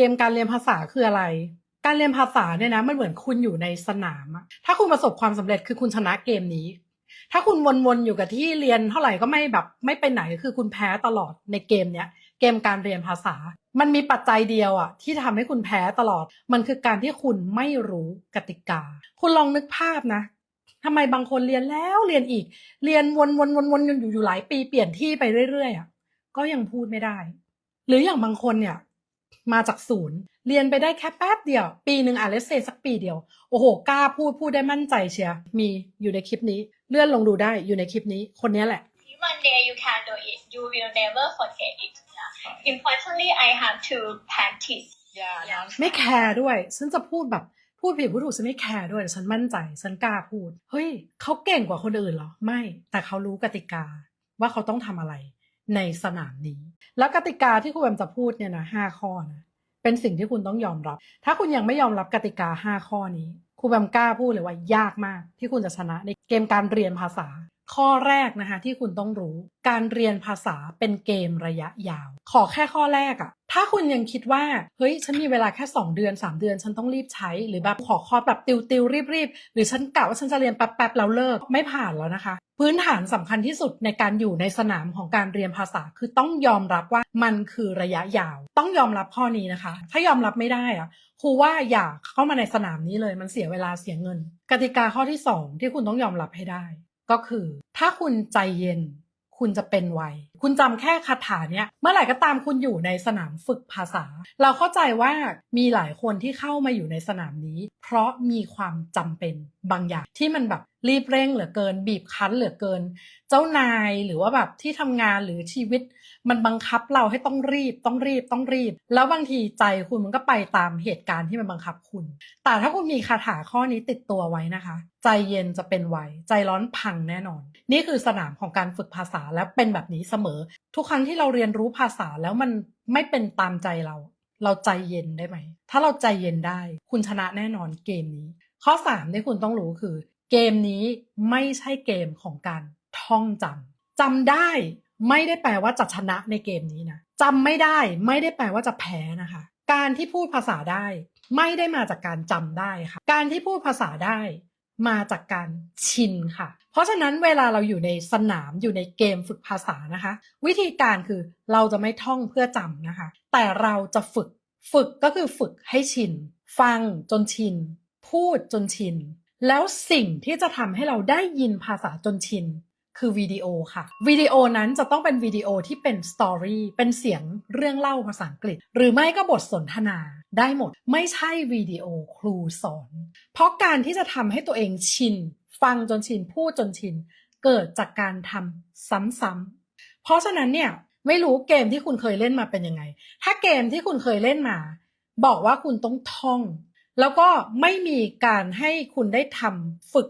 เกมการเรียนภาษาคืออะไร การเรียนภาษาเนี่ยนะมันเหมือนคุณอยู่ในสนามอะถ้าคุณประสบความสำเร็จคือคุณชนะเกมนี้ ถ้าคุณวนๆอยู่กับที่เรียนเท่าไหร่ก็ไม่แบบไม่ไปไหนคือคุณแพ้ตลอดในเกมเนี้ยเกมการเรียนภาษา มันมีปัจจัยเดียวอะที่ทำให้คุณแพ้ตลอด มันคือการที่คุณไม่รู้กติกา คุณลองนึกภาพนะทำไมบางคนเรียนแล้วเรียนอีก เรียนวนๆวนๆอยู่อยู่หลายปีเปลี่ยนที่ไปเรื่อยๆอะก็ยังพูดไม่ได้ หรืออย่างบางคนเนี่ย มาจากศูนย์ เรียนไปได้แค่แป๊บเดียว ปีหนึ่งอะเลสเซสักปีเดียว โอ้โห กล้าพูดพูดได้มั่นใจเชียร์มีอยู่ในคลิปนี้ เลื่อนลงดูได้อยู่ในคลิปนี้คนนี้แหละ one day you can do it you will never forget it yeah. importantly I have to practice Yeah. ไม่แคร์ด้วย ฉันจะพูดแบบพูดผิดพูดถูกฉันไม่แคร์ด้วยแต่ฉันมั่นใจ ฉันกล้าพูด เฮ้ย เขาเก่งกว่าคนอื่นเหรอ ไม่ แต่เขารู้กติกาว่าเขาต้องทำอะไร ในสนามนี้ แล้วกติกาที่ครูแบมจะพูดเนี่ยนะห้าข้อนะเป็นสิ่งที่คุณต้องยอมรับ ถ้าคุณยังไม่ยอมรับกติกาห้าข้อนี้ครูแบมกล้าพูดเลยว่ายากมาก ที่คุณจะชนะในเกมการเรียนภาษา ข้อแรกนะคะที่คุณต้องรู้ การเรียนภาษาเป็นเกมระยะยาว ขอแค่ข้อแรกอะ ถ้าคุณยังคิดว่า เฮ้ย ฉันมีเวลาแค่ 2 เดือน 3 เดือน ฉันต้องรีบใช้ หรือแบบขอคอร์สแบบติวติวรีบรีบหรือฉันกะว่าฉันจะเรียนแป๊บๆแล้วเลิกไม่ผ่านแล้วนะคะ พื้นฐานสำคัญที่สุดในการอยู่ในสนามของการเรียนภาษา คือต้องยอมรับว่ามันคือระยะยาว ต้องยอมรับข้อนี้นะคะ ถ้ายอมรับไม่ได้อะครูว่าอย่าเข้ามาในสนามนี้เลยมันเสียเวลาเสียเงิน กติกาข้อที่สองที่คุณต้องยอมรับให้ได้ ก็คือ ถ้าคุณใจเย็น คุณจะเป็นไว คุณจำแค่คาถาเนี้ยเมื่อไหร่ก็ตามคุณอยู่ในสนามฝึกภาษา เราเข้าใจว่ามีหลายคนที่เข้ามาอยู่ในสนามนี้ เพราะมีความจำเป็นบางอย่างที่มันแบบ รีบเร่งเหลือเกิน บีบคั้นเหลือเกิน เจ้านายหรือว่าแบบที่ทำงานหรือชีวิต มันบังคับเราให้ต้องรีบต้องรีบต้องรีบ แล้วบางทีใจคุณมันก็ไปตามเหตุการณ์ที่มันบังคับคุณ แต่ถ้าคุณมีคาถาข้อนี้ติดตัวไว้นะคะ ใจเย็นจะเป็นไวใจร้อนพังแน่นอน นี่คือสนามของการฝึกภาษาและเป็นแบบนี้เสมอ ทุกครั้งที่เราเรียนรู้ภาษาแล้วมันไม่เป็นตามใจเรา เราใจเย็นได้ไหม ถ้าเราใจเย็นได้ คุณชนะแน่นอนเกมนี้ ข้อ3ที่คุณต้องรู้คือ เกมนี้ไม่ใช่เกมของการท่องจำจำได้ไม่ได้แปลว่าจะชนะในเกมนี้นะจำไม่ได้ไม่ได้แปลว่าจะแพ้นะคะ การที่พูดภาษาได้ ไม่ได้มาจากการจำได้ค่ะ การที่พูดภาษาได้มาจากการชินค่ะ เพราะฉะนั้นเวลาเราอยู่ในสนามอยู่ในเกมฝึกภาษานะคะ วิธีการคือเราจะไม่ท่องเพื่อจำนะคะ แต่เราจะฝึกฝึกก็คือฝึกให้ชิน ฟังจนชิน พูดจนชิน แล้วสิ่งที่จะทำให้เราได้ยินภาษาจนชิน คือวิดีโอค่ะ วิดีโอนั้นจะต้องเป็นวิดีโอที่เป็นสตอรี่เป็นเสียงเรื่องเล่าภาษาอังกฤษ หรือไม่ก็บทสนทนาได้หมด ไม่ใช่วิดีโอครูสอน เพราะการที่จะทำให้ตัวเองชิน ฟังจนชิน พูดจนชิน เกิดจากการทำซ้ำๆเพราะฉะนั้นเนี่ยไม่รู้เกมที่คุณเคยเล่นมาเป็นยังไง ถ้าเกมที่คุณเคยเล่นมา บอกว่าคุณต้องท่อง แล้วก็ไม่มีการให้คุณได้ทำฝึก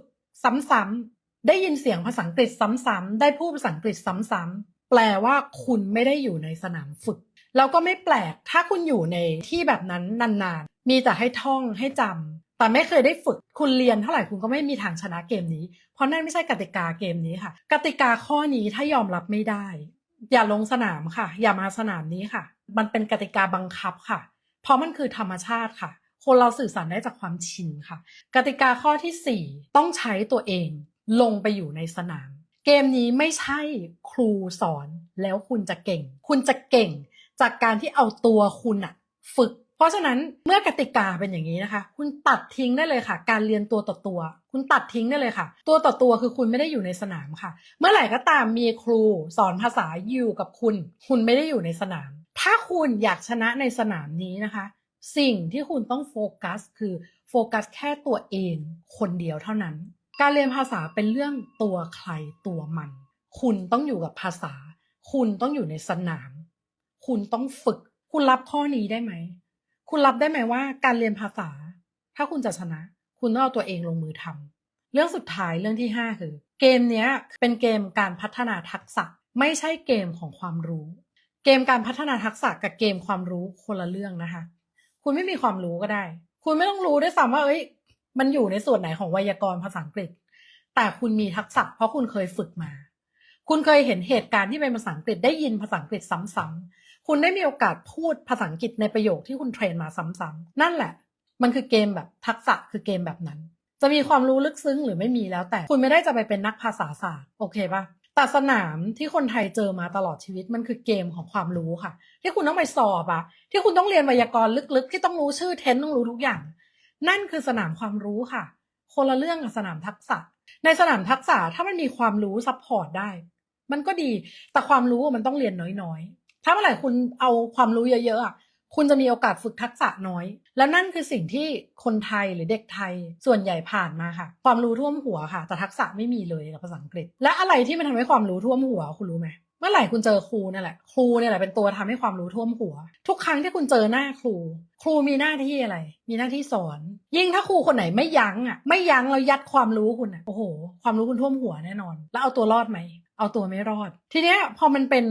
ซ้ำๆได้ยินเสียงภาษาอังกฤษซ้ำๆได้พูดภาษาอังกฤษซ้ำๆแปลว่าคุณไม่ได้อยู่ในสนามฝึก แล้วก็ไม่แปลกถ้าคุณอยู่ในที่แบบนั้นนานๆ มีแต่ให้ท่องให้จำแต่ไม่เคยได้ฝึกคุณเรียนเท่าไหร่คุณก็ไม่มีทางชนะเกมนี้ เพราะนั่นไม่ใช่กติกาเกมนี้ค่ะ กติกาข้อนี้ถ้ายอมรับไม่ได้ อย่าลงสนามค่ะ อย่ามาสนามนี้ค่ะ มันเป็นกติกาบังคับค่ะ เพราะมันคือธรรมชาติค่ะ คนเราสื่อสารได้จากความชินค่ะ กติกาข้อที่ 4 ต้องใช้ตัวเองลงไปอยู่ในสนาม เกมนี้ไม่ใช่ครูสอนแล้วคุณจะเก่ง คุณจะเก่งจากการที่เอาตัวคุณอะฝึก เพราะฉะนั้นเมื่อกติกาเป็นอย่างนี้นะคะ คุณตัดทิ้งได้เลยค่ะ การเรียนตัวต่อตัว คุณตัดทิ้งได้เลยค่ะ ตัวต่อตัวคือคุณไม่ได้อยู่ในสนามค่ะ เมื่อไหร่ก็ตามมีครูสอนภาษาอยู่กับคุณ คุณไม่ได้อยู่ในสนาม ถ้าคุณอยากชนะในสนามนี้นะคะ สิ่งที่คุณต้องโฟกัสคือโฟกัสแค่ตัวเองคนเดียวเท่านั้น การเรียนภาษาเป็นเรื่องตัวใครตัวมัน คุณต้องอยู่กับภาษา คุณต้องอยู่ในสนาม คุณต้องฝึก คุณรับข้อนี้ได้ไหม คุณรับได้ไหมว่า การเรียนภาษา ถ้าคุณจะชนะ คุณต้องเอาตัวเองลงมือทำเรื่องสุดท้ายเรื่องที่ 5 คือ เกมนี้เป็นเกมการพัฒนาทักษะ ไม่ใช่เกมของความรู้ เกมการพัฒนาทักษะกับเกมความรู้คนละเรื่องนะคะ คุณไม่มีความรู้ก็ได้ คุณไม่ต้องรู้ด้วยซ้ำว่าเอ้ย มันอยู่ในส่วนไหนของไวยากรณ์ภาษาอังกฤษ แต่คุณมีทักษะ เพราะคุณเคยฝึกมา คุณเคยเห็นเหตุการณ์ที่เป็นภาษาอังกฤษได้ยินภาษาอังกฤษซ้ำคุณได้มีโอกาสพูดภาษาอังกฤษในประโยคที่คุณเทรนมาซ้ำๆนั่นแหละ มันคือเกมแบบทักษะคือเกมแบบนั้น จะมีความรู้ลึกซึ้งหรือไม่มีแล้วแต่คุณไม่ได้จะไปเป็นนักภาษาศาสตร์โอเคปะ แต่สนามที่คนไทยเจอมาตลอดชีวิตมันคือเกมของความรู้ค่ะ ที่คุณต้องไปสอบอะที่คุณต้องเรียนไวยากรณ์ลึกๆ ที่ต้องรู้ชื่อเทนต้องรู้ทุกอย่าง นั่นคือสนามความรู้ค่ะ คนละเรื่องกับสนามทักษะ ในสนามทักษะถ้ามันมีความรู้ซัพพอร์ตได้ มันก็ดีแต่ความรู้มันต้องเรียนน้อยๆ ถ้าเมื่อไหร่คุณเอาความรู้เยอะๆอะ คุณจะมีโอกาสฝึกทักษะน้อย แล้วนั่นคือสิ่งที่คนไทยหรือเด็กไทยส่วนใหญ่ผ่านมาค่ะ ความรู้ท่วมหัวค่ะ แต่ทักษะไม่มีเลยกับภาษาอังกฤษ และอะไรที่มันทำให้ความรู้ท่วมหัวคุณรู้ไหมเมื่อไหร่คุณเจอครูนี่แหละ ครูเนี่ยแหละเป็นตัวทำให้ความรู้ท่วมหัว ทุกครั้งที่คุณเจอหน้าครู ครูมีหน้าที่อะไร มีหน้าที่สอน ยิ่งถ้าครูคนไหนไม่ยั้งอะ ไม่ยั้งแล้วยัดความรู้คุณอะ โอ้โห ความรู้คุณท่วมหัวแน่นอน แล้วเอาตัวรอดไหม เอาตัวไม่รอด ทีเนี้ยพอมันเป็น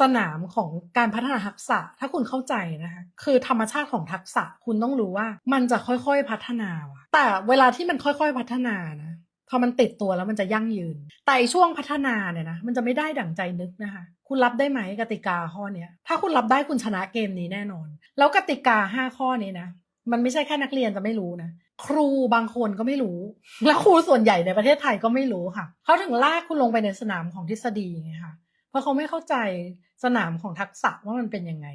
สนามของการพัฒนาทักษะถ้าคุณเข้าใจนะคะคือธรรมชาติของทักษะคุณต้องรู้ว่ามันจะค่อยๆพัฒนาว่ะแต่เวลาที่มันค่อยๆพัฒนานะพอมันติดตัวแล้วมันจะยั่งยืน แต่ช่วงพัฒนาเนี่ยนะมันจะไม่ได้ดั่งใจนึกนะคะ คุณรับได้ไหมกติกาข้อเนี้ยถ้าคุณรับได้คุณชนะเกมนี้แน่นอน แล้วกติกาห้าข้อนี้นะมันไม่ใช่แค่นักเรียนจะไม่รู้นะ ครูบางคนก็ไม่รู้ แล้วครูส่วนใหญ่ในประเทศไทยก็ไม่รู้ค่ะเขาถึงลากคุณลงไปในสนามของทฤษฎีไงคะเพราะเขาไม่เข้าใจสนามของทักษะว่ามันเป็นยังไง